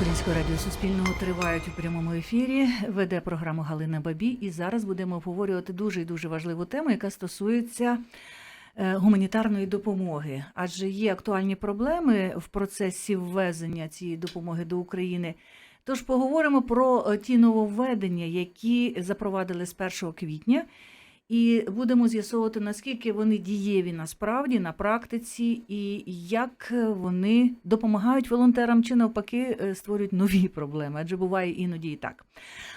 Українського радіо Суспільного тривають у прямому ефірі. Веде програму Галина Бабій. І зараз будемо обговорювати дуже і дуже важливу тему, яка стосується е, гуманітарної допомоги. Адже є актуальні проблеми в процесі ввезення цієї допомоги до України. Тож поговоримо про е, ті нововведення, які запровадили з 1 квітня. І будемо з'ясовувати, наскільки вони дієві насправді на практиці, і як вони допомагають волонтерам чи навпаки е, створюють нові проблеми, адже буває іноді і так.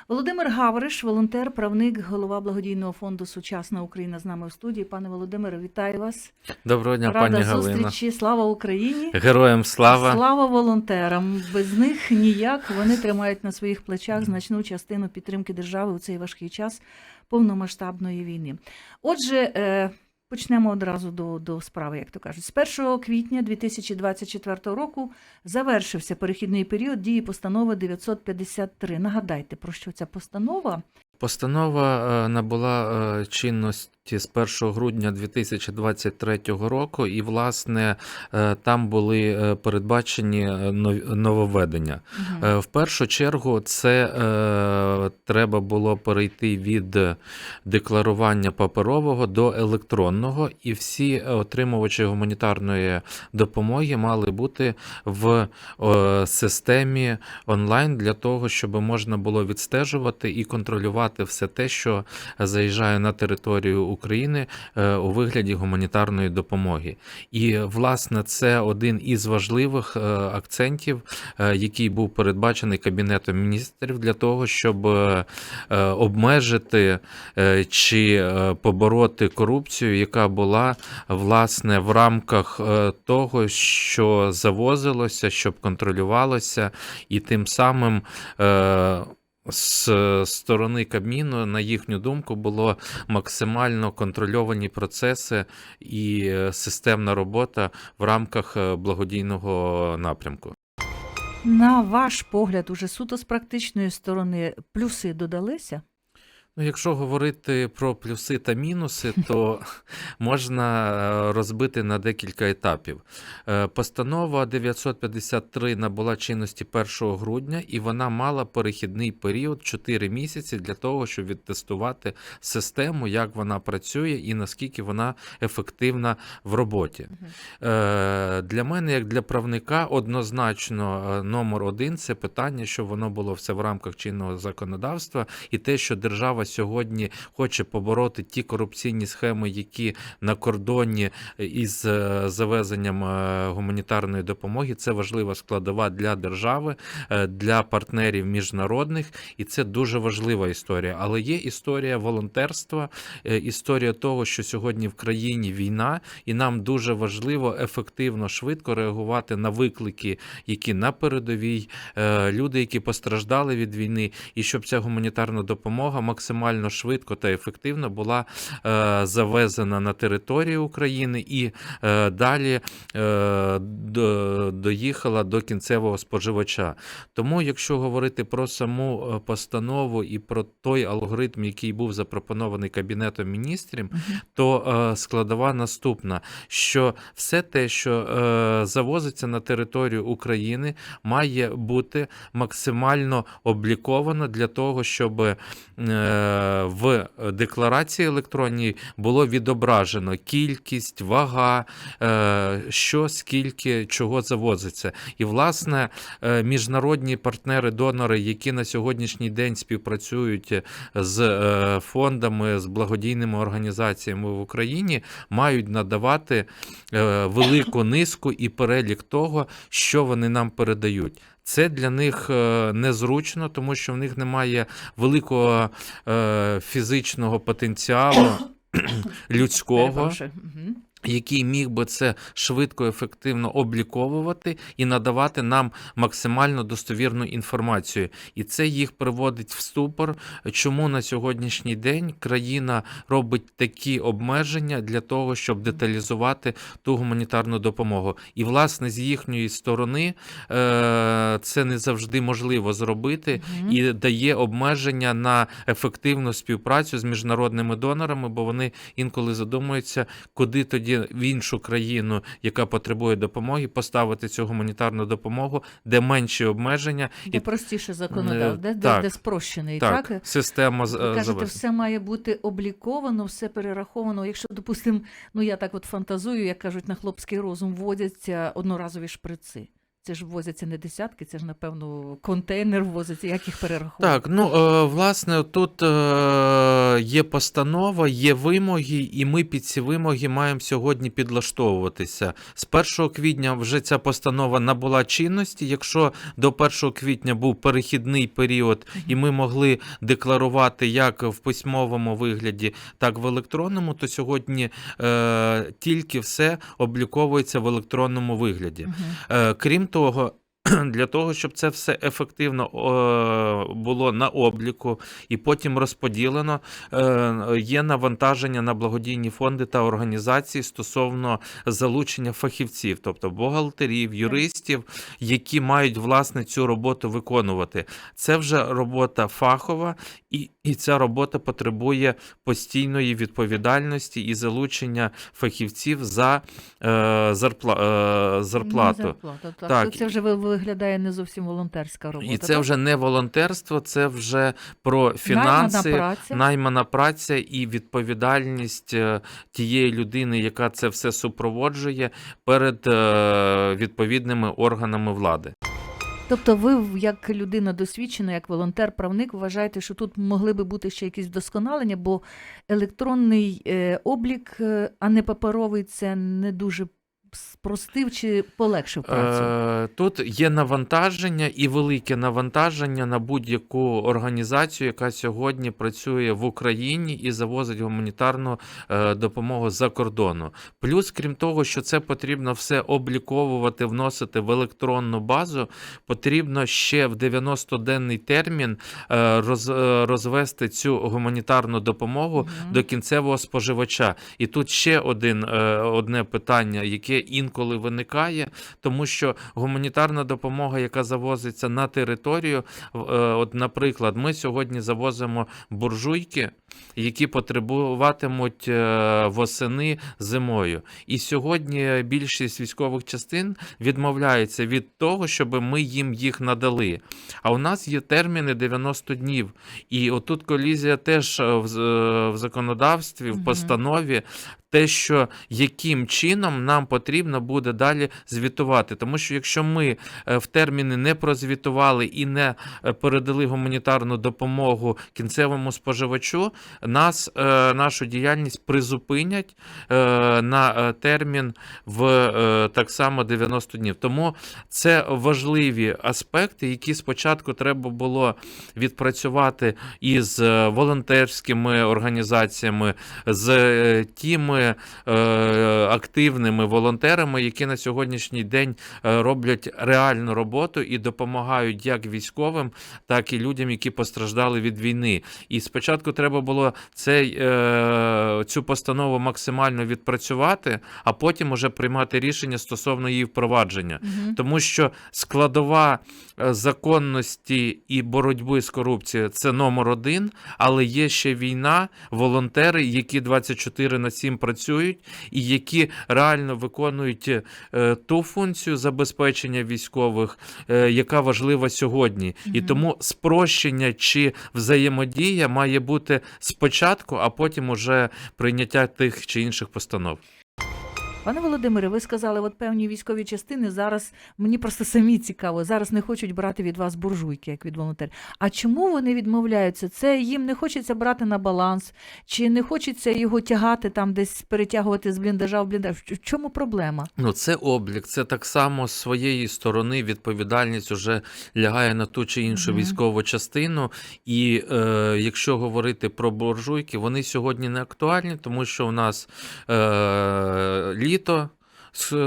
Володимир Гавриш, волонтер, правник, голова благодійного фонду Сучасна Україна з нами в студії. Пане Володимире, вітаю вас. Доброго дня, Рада пані Галина. зустрічі. Слава Україні! Героям слава. Слава волонтерам! Без них ніяк вони тримають на своїх плечах значну частину підтримки держави у цей важкий час повномасштабної війни. Отже, е, почнемо одразу до, до справи, як то кажуть. З 1 квітня 2024 року завершився перехідний період дії постанови 953. Нагадайте, про що ця постанова? Постанова е, набула е, чинності з 1 грудня 2023 року, і, власне, е, там були передбачені нововведення. Е, В першу чергу це треба було перейти від декларування паперового до електронного, і всі отримувачі гуманітарної допомоги мали бути в системі онлайн для того, щоб можна було відстежувати і контролювати все те, що заїжджає на територію України е, у вигляді гуманітарної допомоги. І власне це один із важливих е, акцентів, е, який був передбачений Кабінетом міністрів для того, щоб обмежити чи побороти корупцію, яка була власне в рамках того, що завозилося, щоб контролювалося, і тим самим. Е, з сторони Кабміну, на їхню думку, було максимально контрольовані процеси і е, системна робота в рамках е, благодійного напрямку. На ваш погляд, уже суто з практичної сторони, плюси додалися? Ну, якщо говорити про плюси та мінуси, то можна е, розбити на декілька етапів. Е, Постанова 953 набула чинності 1 грудня, і вона мала перехідний період 4 місяці для того, щоб відтестувати систему, як вона працює і наскільки вона ефективна в роботі. Е, Для мене, як для правника, однозначно номер один це питання, щоб воно було все в рамках чинного законодавства, і те, що держава сьогодні хоче побороти ті корупційні схеми, які на кордоні із е, завезенням е, гуманітарної допомоги, це важлива складова для держави, е, для партнерів міжнародних, і це дуже важлива історія. Але є історія волонтерства, е, історія того, що сьогодні в країні війна, і нам дуже важливо ефективно, швидко реагувати на виклики, які на передовій, е, люди, які постраждали від війни, і щоб ця гуманітарна допомога максимально швидко та ефективно була е, завезена на територію України і е, далі е, до- доїхала до кінцевого споживача. Тому, якщо говорити про саму постанову і про той алгоритм, який був запропонований Кабінетом міністрів, то складова наступна: що все те, що завозиться на територію України, має бути максимально обліковано для того, щоб в декларації електронній було відображено кількість, вага, е, що скільки чого завозиться. І, власне, е, міжнародні партнери-донори, які на сьогоднішній день співпрацюють з е, фондами, з благодійними організаціями в Україні, мають надавати велику низку і перелік того, що вони нам передають. Це для них е, незручно, тому що в них немає великого е, фізичного потенціалу людського. Який міг би це швидко, ефективно обліковувати і надавати нам максимально достовірну інформацію. І це їх приводить в ступор, чому на сьогоднішній день країна робить такі обмеження для того, щоб деталізувати ту гуманітарну допомогу. І, власне, з їхньої сторони е, це не завжди можливо зробити і дає обмеження на ефективну співпрацю з міжнародними донорами, бо вони інколи задумуються, куди тоді в іншу країну, яка потребує допомоги, поставити цю гуманітарну допомогу, де менші обмеження, Де і простіше законодав, де, так, де спрощений, так, так? система Ви е, кажете, все має бути обліковано, все перераховано. Якщо, допустимо, ну я так от фантазую, як кажуть, на хлопський розум вводяться одноразові шприци. Це ж ввозяться не десятки, це ж, напевно, контейнер ввозиться, як їх перераховувати. Так, ну е, власне, тут е, є постанова, є вимоги, і ми під ці вимоги маємо сьогодні підлаштовуватися. З 1 квітня вже ця постанова набула чинності. Якщо до 1 квітня був перехідний період, і ми могли декларувати як в письмовому вигляді, так і в електронному, то сьогодні е, тільки все обліковується в електронному вигляді. Е, Крім того, для того, щоб це все ефективно було на обліку і потім розподілено, е, є навантаження на благодійні фонди та організації стосовно залучення фахівців, тобто бухгалтерів, юристів, які мають власне цю роботу виконувати. Це вже робота фахова, і, і ця робота потребує постійної відповідальності і залучення фахівців за е, зарпла, е, зарплату. Не зарплата, так. Так. Це вже ви- виглядає не зовсім волонтерська робота. І це так? вже не волонтерство, це вже про Наймана фінанси, праця. наймана праця і відповідальність е, тієї людини, яка це все супроводжує перед е, відповідними органами влади. Тобто ви, як людина досвідчена, як волонтер-правник, вважаєте, що тут могли би бути ще якісь вдосконалення, бо електронний е, облік, е, а не паперовий, це не дуже спростив чи полегшив працю. Е, Тут є навантаження і велике навантаження на будь-яку організацію, яка сьогодні працює в Україні і завозить гуманітарну е, допомогу за кордону. Плюс, крім того, що це потрібно все обліковувати, вносити в електронну базу, потрібно ще в 90-денний термін е, роз, е, розвести цю гуманітарну допомогу до кінцевого споживача. І тут ще один, е, одне питання, яке інколи виникає, тому що гуманітарна допомога, яка завозиться на територію, е, от, наприклад, ми сьогодні завозимо буржуйки, які потребуватимуть е, восени зимою. І сьогодні більшість військових частин відмовляється від того, щоб ми їм їх надали. А у нас є терміни 90 днів. І отут колізія теж е, в, е, в законодавстві, в постанові. Те, що яким чином нам потрібно буде далі звітувати, тому що якщо ми в терміни не прозвітували і не передали гуманітарну допомогу кінцевому споживачу, нас е, нашу діяльність призупинять е, на е, термін в так само 90 днів. Тому це важливі аспекти, які спочатку треба було відпрацювати із волонтерськими організаціями, з тими активними волонтерами, які на сьогоднішній день роблять реальну роботу і допомагають як військовим, так і людям, які постраждали від війни. І спочатку треба було цей, е, цю постанову максимально відпрацювати, а потім уже приймати рішення стосовно її впровадження. Мгм. Тому що складова е, законності і боротьби з корупцією це номер один, але є ще війна, волонтери, які 24 на 7 працюють, і які реально виконують е, ту функцію забезпечення військових, е, яка важлива сьогодні. І тому спрощення чи взаємодія має бути спочатку, а потім уже прийняття тих чи інших постанов. Пане Володимире, ви сказали, от певні військові частини зараз мені просто самі цікаво, зараз не хочуть брати від вас буржуйки, як від волонтерів. А чому вони відмовляються? Це їм не хочеться брати на баланс, чи не хочеться його тягати там, десь перетягувати з бліндажа в бліндаж? В чому проблема? Ну, це облік, це так само з своєї сторони відповідальність уже лягає на ту чи іншу Мгм. військову частину. І е, якщо говорити про буржуйки, вони сьогодні не актуальні, тому що у нас е, літо.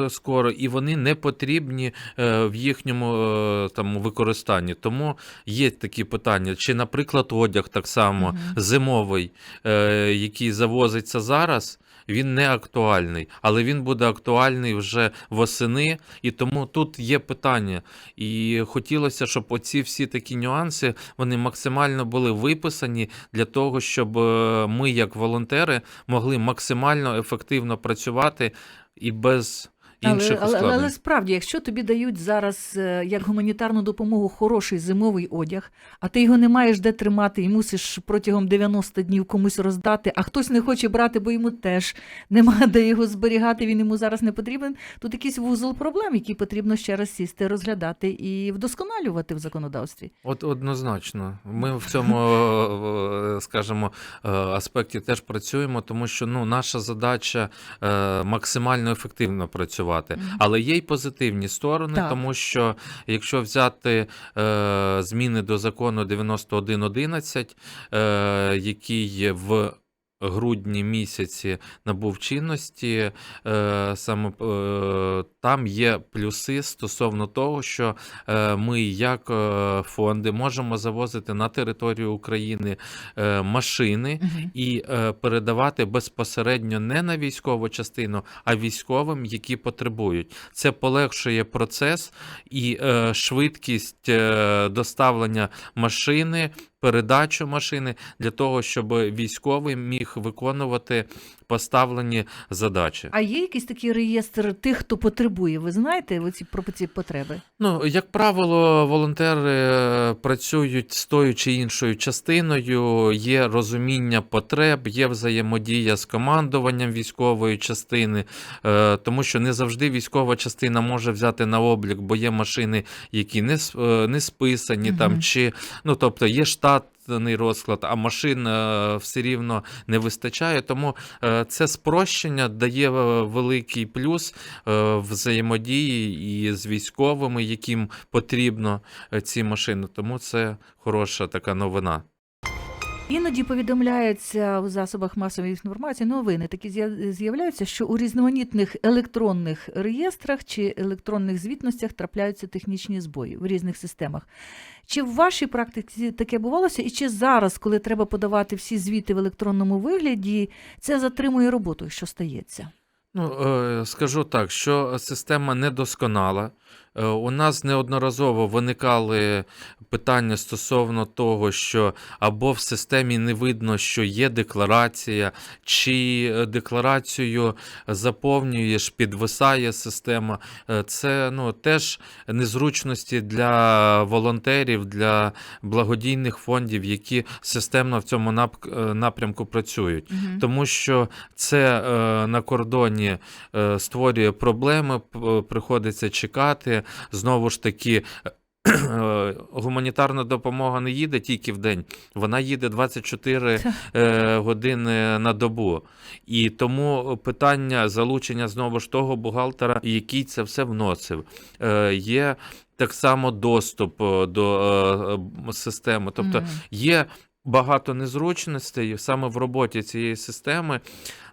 Скоро і вони не потрібні е, в їхньому е, там використанні. Тому є такі питання. Чи, наприклад, одяг так само угу. зимовий, е, який завозиться зараз, він не актуальний, але він буде актуальний вже восени, і тому тут є питання. І хотілося, щоб оці всі такі нюанси вони максимально були виписані для того, щоб е, ми, як волонтери, могли максимально ефективно працювати і без інших але, але, але справді, якщо тобі дають зараз е, як гуманітарну допомогу хороший зимовий одяг, а ти його не маєш де тримати і мусиш протягом 90 днів комусь роздати, а хтось не хоче брати, бо йому теж нема де його зберігати, він йому зараз не потрібен. Тут якийсь вузол проблем, які потрібно ще раз сісти, розглядати і вдосконалювати в законодавстві. От однозначно, ми в цьому, е, скажімо, е, аспекті теж працюємо, тому що ну, наша задача максимально ефективно працювати. Мгм. Але є й позитивні сторони, Так. тому що якщо взяти е, зміни до закону 91.11, е, який в грудні місяці набув чинності, е, саме е, там є плюси стосовно того, що е, ми, як фонди, можемо завозити на територію України машини. Мгм. І передавати безпосередньо не на військову частину, а військовим, які потребують. Це полегшує процес і швидкість доставлення машини, передачу машини для того, щоб військовий міг виконувати поставлені задачі. А є якийсь такий реєстр тих, хто потребує? Ви знаєте оці, про ці потреби? Ну, як правило, волонтери е, працюють з тою чи іншою частиною, є розуміння потреб, є взаємодія з командуванням військової частини, е, тому що не завжди військова частина може взяти на облік, бо є машини, які не, е, не списані, Мгм. там, чи, ну, тобто є штатний розклад, а машин е, все рівно не вистачає. Тому е, це спрощення дає е, великий плюс взаємодії і з військовими, яким потрібно ці машини. Тому це хороша така новина. Іноді повідомляється у засобах масової інформації новини такі з'я- з'являються, що у різноманітних електронних реєстрах чи електронних звітностях трапляються технічні збої в різних системах. Чи в вашій практиці таке бувалося? І чи зараз, коли треба подавати всі звіти в електронному вигляді, це затримує роботу, що стається? Ну, е, скажу так, що система недосконала. Е, У нас неодноразово виникали питання стосовно того, що або в системі не видно, що є декларація, чи е, декларацію заповнюєш, підвисає система. Е, Це ну, теж незручності для волонтерів, для благодійних фондів, які системно в цьому нап- напрямку працюють тому що це на кордоні створює проблеми, приходиться чекати. Знову ж таки. е, Гуманітарна допомога не їде тільки в день, вона їде 24 е, години на добу. І тому питання залучення знову ж того бухгалтера, який це все вносив. Е, Є так само доступ до системи. Тобто Є багато незручностей саме в роботі цієї системи,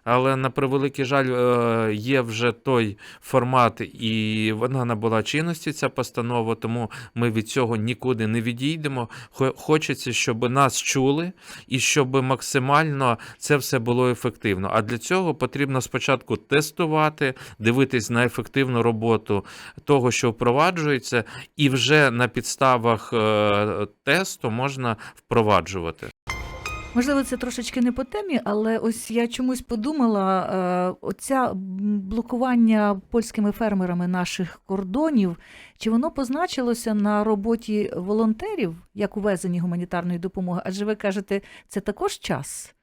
але на превеликий жаль, е, є вже той формат, і вона набула чинності, ця постанова, тому ми від цього нікуди не відійдемо. Хочеться, щоб нас чули і щоб максимально це все було ефективно. А для цього потрібно спочатку тестувати, дивитись на ефективну роботу того, що впроваджується, і вже на підставах е, тесту можна впроваджувати. Можливо, це трошечки не по темі, але ось я чомусь подумала: е, оця блокування польськими фермерами наших кордонів, чи воно позначилося на роботі волонтерів як у гуманітарної допомоги? Адже ви кажете, це також час.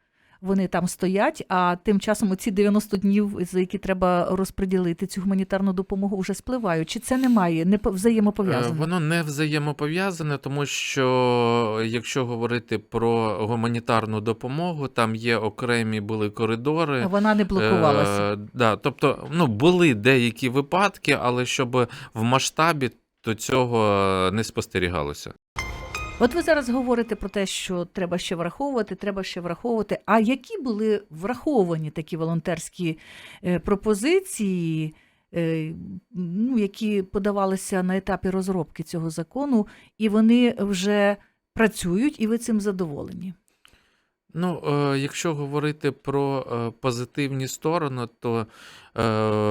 Вони там стоять, а тим часом оці 90 днів, за які треба розподілити цю гуманітарну допомогу, вже спливають. Чи це немає, не по- Е. Воно не взаємопов'язане, тому що якщо говорити про гуманітарну допомогу, там є окремі були коридори. А вона не блокувалася. Е, да, тобто, ну, були деякі випадки, але щоб в масштабі то цього не спостерігалося. От ви зараз говорите про те, що треба ще враховувати, треба ще враховувати. А які були враховані такі волонтерські е, пропозиції, е, ну, які подавалися на етапі розробки цього закону, і вони вже працюють, і ви цим задоволені? Ну, е, якщо говорити про е, позитивні сторони, то е,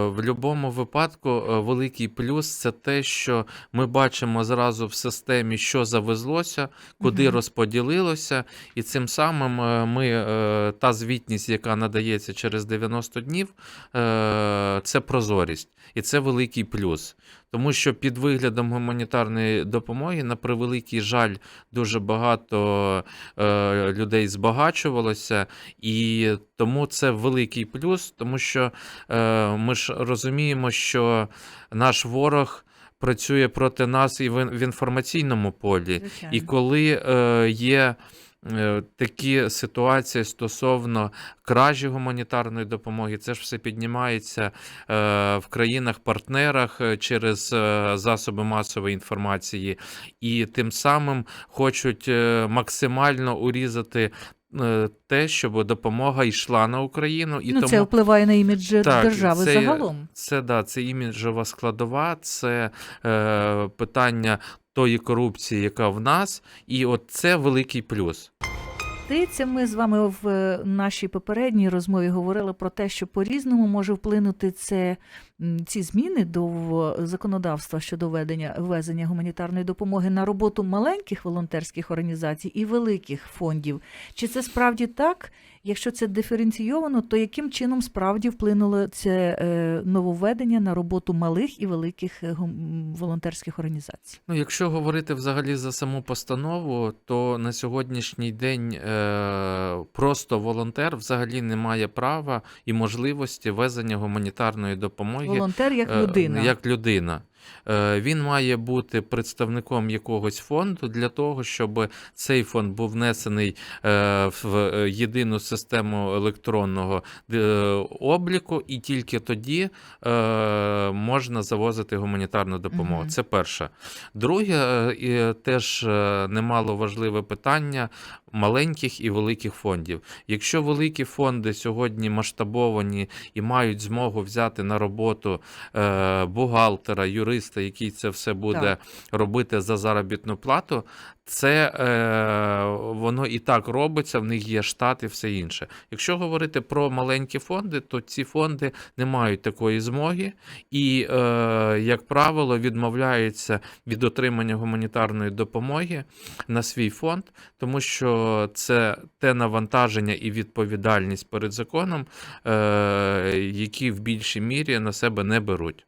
в будь-якому випадку е, великий плюс це те, що ми бачимо зразу в системі, що завезлося, куди Мгм. розподілилося, і цим самим е, ми е, та звітність, яка надається через 90 днів, е, це прозорість, і це великий плюс. Тому що під виглядом гуманітарної допомоги, на превеликий жаль, дуже багато е, людей збагачувалося, і тому це великий плюс, тому що е, ми ж розуміємо, що наш ворог працює проти нас і в, інформаційному полі. Звичайно. І коли е, є такі ситуації стосовно кражі гуманітарної допомоги, це ж все піднімається е, в країнах-партнерах е, через е, засоби масової інформації, і тим самим хочуть е, максимально урізати. е, Те, щоб допомога йшла на Україну, і ну, тому це впливає на імідж Так, держави це- загалом. це да, це іміджова складова, це е, питання тої корупції, яка в нас, і от це великий плюс. Здається, ми з вами в е, нашій попередній розмові говорили про те, що по-різному може вплинути це, ці зміни до законодавства щодо ведення ввезення гуманітарної допомоги на роботу маленьких волонтерських організацій і великих фондів. Чи це справді так? Якщо це диференційовано, то яким чином справді вплинуло це е, нововведення на роботу малих і великих е, волонтерських організацій? Ну, якщо говорити взагалі за саму постанову, то на сьогоднішній день е, просто волонтер взагалі не має права і можливості везення гуманітарної допомоги Волонтер як людина. Як людина. Е, Він має бути представником якогось фонду для того, щоб цей фонд був внесений е, в е, єдину систему електронного обліку, і тільки тоді можна завозити гуманітарну допомогу. Це перше. Друге, і теж немало важливе питання маленьких і великих фондів. Якщо великі фонди сьогодні масштабовані і мають змогу взяти на роботу бухгалтера, юриста, який це все буде Так. робити за заробітну плату, це е, воно і так робиться, в них є штат і все інше. Якщо говорити про маленькі фонди, то ці фонди не мають такої змоги і, е, як правило, відмовляються від отримання гуманітарної допомоги на свій фонд, тому що це те навантаження і відповідальність перед законом, е, які в більшій мірі на себе не беруть.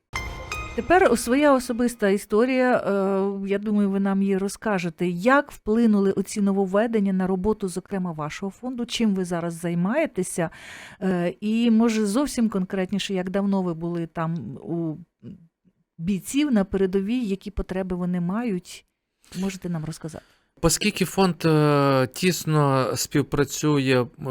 Тепер своя особиста історія. е, Я думаю, ви нам її розкажете. Як вплинули оці нововведення на роботу, зокрема, вашого фонду? Чим ви зараз займаєтеся? Е, І може зовсім конкретніше, як давно ви були там у бійців на передовій, які потреби вони мають? Можете нам розказати? Оскільки фонд е, тісно співпрацює, е,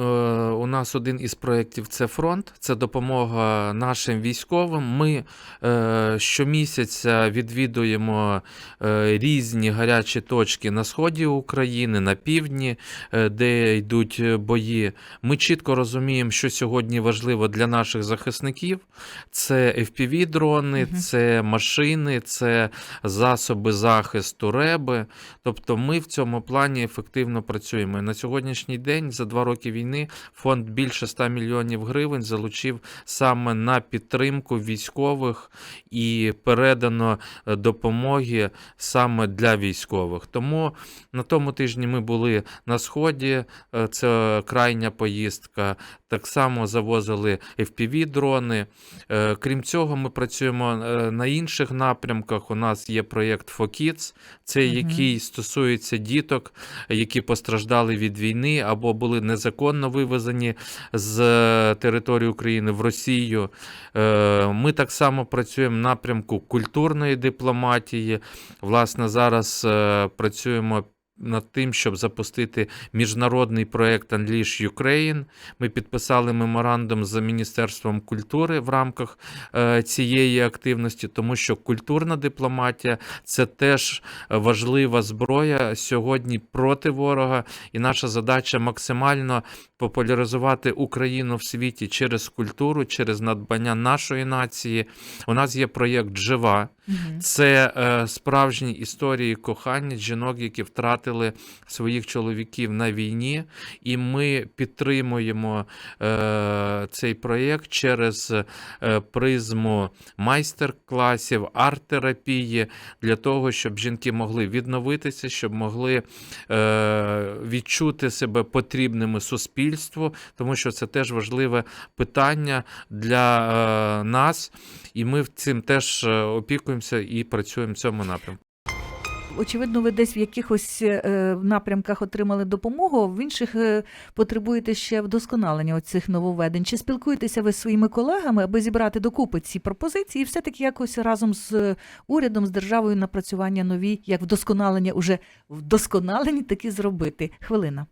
у нас один із проєктів це фронт, це допомога нашим військовим. Ми е, щомісяця відвідуємо е, різні гарячі точки на сході України, на півдні, е, де йдуть бої. Ми чітко розуміємо, що сьогодні важливо для наших захисників. Це FPV-дрони, Мгм. це машини, це засоби захисту реби. Тобто ми в цьому плані ефективно працюємо. На сьогоднішній день, за два роки війни, фонд більше 100 мільйонів гривень залучив саме на підтримку військових і передано е, допомоги саме для військових. Тому на тому тижні ми були на сході, е, це крайня поїздка. Так само завозили FPV-дрони. Е, Крім цього, ми працюємо на інших напрямках. У нас є проєкт FOKIDS, це який стосується діток, які постраждали від війни або були незаконно вивезені з е, території України в Росію. Е, Ми так само працюємо в напрямку культурної дипломатії. Власне, зараз е, працюємо. Над тим, щоб запустити міжнародний проект Unleash Ukraine. Ми підписали меморандум з Міністерством культури в рамках е, цієї активності, тому що культурна дипломатія це теж важлива зброя сьогодні проти ворога, і наша задача максимально популяризувати Україну в світі через культуру, через надбання нашої нації. У нас є проєкт Жива. Це е, справжні історії кохання жінок, які втратили своїх чоловіків на війні, і ми підтримуємо е, цей проєкт через е, призму майстер-класів, арт-терапії для того, щоб жінки могли відновитися, щоб могли е, відчути себе потрібними суспільству, тому що це теж важливе питання для е, нас, і ми цим теж е, опікуємося і працюємо в цьому напрямку. Очевидно, ви десь в якихось е, напрямках отримали допомогу, в інших е, потребуєте ще вдосконалення оцих нововведень. Чи спілкуєтеся ви з своїми колегами, аби зібрати докупи ці пропозиції і все-таки якось разом з е, урядом, з державою напрацювання нові, як вдосконалення уже вдосконалені, таки зробити? Хвилина.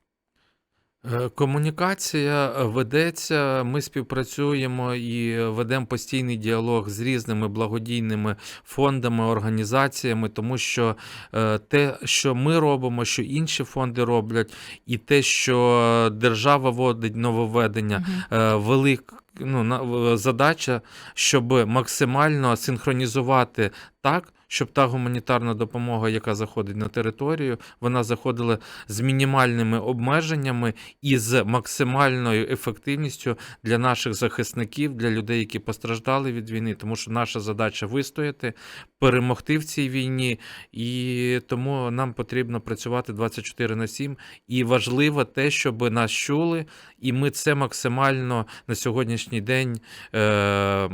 Е, Комунікація е, ведеться. Ми співпрацюємо і ведемо постійний діалог з різними благодійними фондами, організаціями, тому що е, те, що ми робимо, що інші фонди роблять, і те, що держава вводить нововведення, е, велик, ну, задача, щоб максимально синхронізувати так, щоб та гуманітарна допомога, яка заходить на територію, вона заходила з мінімальними обмеженнями і з максимальною ефективністю для наших захисників, для людей, які постраждали від війни, тому що наша задача вистояти, перемогти в цій війні, і тому нам потрібно працювати 24 на 7. І важливо те, щоб нас чули, і ми це максимально на сьогоднішній день. Е-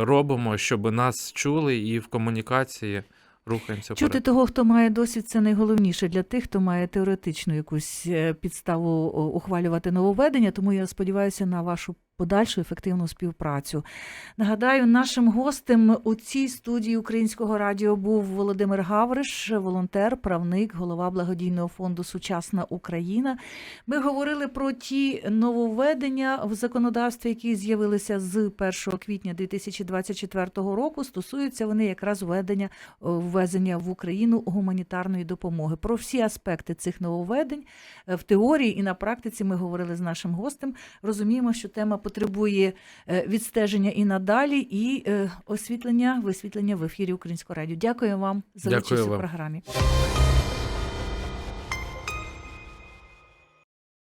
Робимо, щоб нас чули і в комунікації рухаємося Чути вперед. того, хто має досвід, це найголовніше для тих, хто має теоретичну якусь е, підставу ухвалювати нововведення. Тому я сподіваюся на вашу подальшу ефективну співпрацю. Нагадаю, нашим гостем у цій студії українського радіо був Володимир Гавриш, волонтер, правник, голова благодійного фонду Сучасна Україна. Ми говорили про ті нововведення в законодавстві, які з'явилися з 1 квітня 2024 року. Стосуються вони якраз введення ввезення в Україну гуманітарної допомоги. Про всі аспекти цих нововведень е, в теорії і на практиці ми говорили з нашим гостем. Розуміємо, що тема потребує е, відстеження і надалі, і е, освітлення, висвітлення в ефірі Українського радіо. Дякую вам за Дякую участь у вам. програмі.